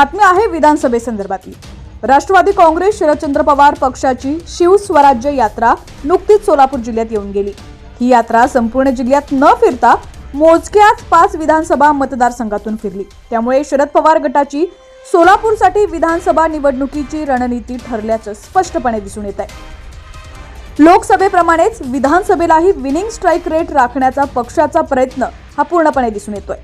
बातमी आहे विधानसभेसंदर्भातली राष्ट्रवादी काँग्रेस शरदचंद्र पवार पक्षाची शिवस्वराज्य यात्रा नुकतीच सोलापूर जिल्ह्यात येऊन गेली. ही यात्रा संपूर्ण जिल्ह्यात न फिरता मोजक्याच पाच विधानसभा मतदारसंघातून फिरली. त्यामुळे शरद पवार गटाची सोलापूरसाठी विधानसभा निवडणुकीची रणनीती ठरल्याचं स्पष्टपणे दिसून येत आहे लोकसभेप्रमाणेच विधानसभेलाही विनिंग स्ट्राईक रेट राखण्याचा पक्षाचा प्रयत्न हा पूर्णपणे दिसून येतोय.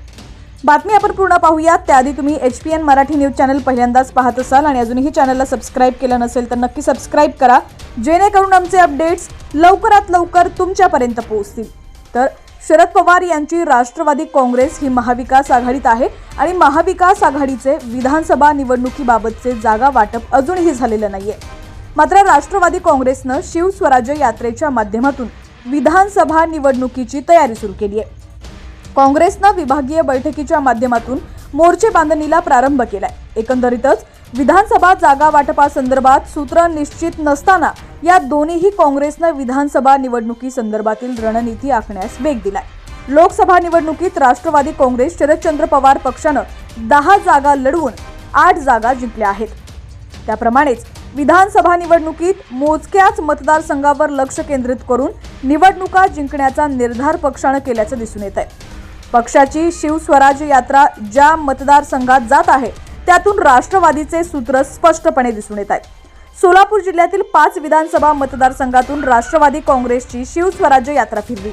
बातमी आपण पूर्ण पाहूयात. त्याआधी तुम्ही H P N Marathi news channel पहिल्यांदाच पाहत असाल आणि अजूनही चॅनलला सबस्क्राईब केलं नसेल तर नक्की सबस्क्राईब करा. जेणेकरून आमचे अपडेट्स लवकरात लवकर तुमच्यापर्यंत पोहोचतील. तर शरद पवार यांची राष्ट्रवादी काँग्रेस ही महाविकास आघाडीत आहे आणि महाविकास आघाडीचे विधानसभा निवडणुकीबाबतचे जागा वाटप अजूनही झालेलं नाहीये. मात्र राष्ट्रवादी काँग्रेसनं शिवस्वराज्य यात्रेच्या माध्यमातून विधानसभा निवडणुकीची तयारी सुरू केली आहे काँग्रेसनं विभागीय बैठकीच्या माध्यमातून मोर्चे बांधणीला प्रारंभ केलाय. एकंदरीतच विधानसभा जागा वाटपासंदर्भात सूत्र निश्चित नसताना या दोन्हीही काँग्रेसनं विधानसभा निवडणुकी संदर्भातील रणनीती आखण्यास वेग दिलाय. लोकसभा निवडणुकीत राष्ट्रवादी काँग्रेस शरदचंद्र पवार पक्षानं दहा जागा लढवून आठ जागा जिंकल्या आहेत. त्याप्रमाणेच विधानसभा निवडणुकीत मोजक्याच मतदारसंघावर लक्ष केंद्रित करून निवडणुका जिंकण्याचा निर्धार पक्षानं केल्याचं दिसून येत आहे पक्षाची शिवस्वराज्य यात्रा ज्या मतदारसंघात जात आहे त्यातून राष्ट्रवादीचे सूत्र स्पष्टपणे दिसून येत आहे सोलापूर जिल्ह्यातील पाच विधानसभा मतदारसंघातून राष्ट्रवादी काँग्रेसची शिवस्वराज्य यात्रा फिरली.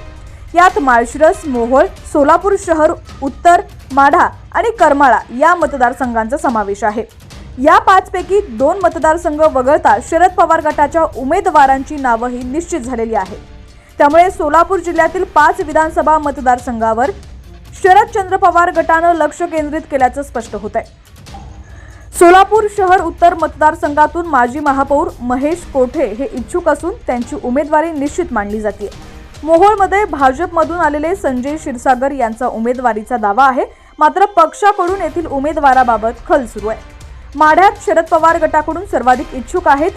यात माळशिरस मोहोळ सोलापूर शहर उत्तर माढा आणि करमाळा या मतदारसंघांचा समावेश आहे. या पाचपैकी दोन मतदारसंघ वगळता शरद पवार गटाच्या उमेदवारांची नावंही निश्चित झालेली आहेत त्यामुळे सोलापूर जिल्ह्यातील पाच विधानसभा मतदारसंघावर शरदचंद्र पवार गटानं लक्ष केंद्रित केल्याचं स्पष्ट होत आहे सोलापूर शहर उत्तर मतदारसंघातून माजी महापौर महेश कोठे हे इच्छुक असून त्यांची उमेदवारी निश्चित मानली जाते मोहोळमध्ये भाजपमधून आलेले संजय क्षीरसागर यांचा उमेदवारीचा दावा आहे. मात्र पक्षाकडून येथील उमेदवाराबाबत खल सुरू आहे. माढ्यात शरद पवार गटाकडून सर्वाधिक इच्छुक आहेत.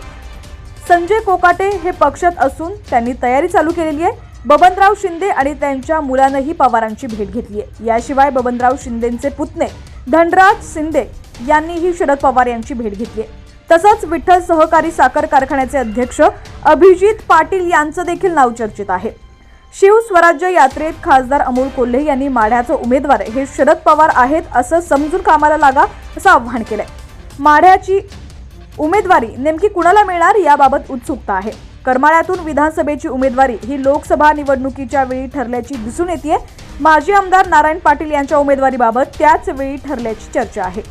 संजय कोकाटे हे पक्षात असून त्यांनी तयारी चालू केलेली आहे. बबनराव शिंदे आणि त्यांच्या मुलानंही पवारांची भेट घेतली आहे याशिवाय बबनराव शिंदेचे पुतणे धनराज शिंदे यांनीही शरद पवार यांची भेट घेतली आहे तसंच विठ्ठल सहकारी साखर कारखान्याचे अध्यक्ष अभिजित पाटील यांचं देखील नाव चर्चेत आहे. शिवस्वराज्य यात्रेत खासदार अमोल कोल्हे यांनी माढ्याचे उमेदवार हे शरद पवार आहेत असं समजून कामाला लागा असं आव्हान केलंय. माढ्याची उमेदवारी नेमकी कुणाला मिळणार याबाबत उत्सुकता आहे. करमाळ्यातून विधानसभेची उमेदवारी ही लोकसभा निवडणुकीच्या वेळी ठरल्याची दिसून येते माजी आमदार नारायण पाटील यांच्या उमेदवारीबाबत त्याच वेळी ठरल्याची चर्चा आहे.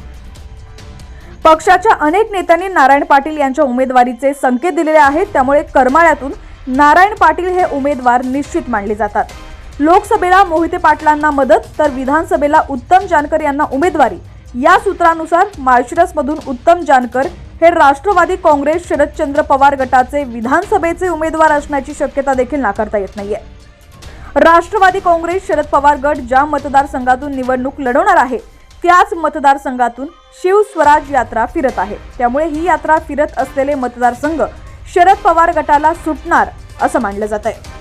पक्षाच्या अनेक नेत्यांनी नारायण पाटील यांच्या उमेदवारीचे संकेत दिलेले आहेत. त्यामुळे करमाळ्यातून नारायण पाटील हे उमेदवार निश्चित मानले जातात. लोकसभेला मोहिते पाटलांना मदत तर विधानसभेला उत्तम जानकर यांना उमेदवारी. या सूत्रानुसार माळशिरसमधून उत्तम जानकर हे राष्ट्रवादी काँग्रेस शरदचंद्र पवार गटाचे विधानसभेचे उमेदवार असण्याची शक्यता देखील नाकारता येत नाहीये. राष्ट्रवादी काँग्रेस शरद पवार गट ज्या मतदारसंघातून निवडणूक लढवणार आहे त्याच मतदारसंघातून शिवस्वराज यात्रा फिरत आहे. त्यामुळे ही यात्रा फिरत असलेले मतदारसंघ शरद पवार गटाला सुटणार असं मानलं जात आहे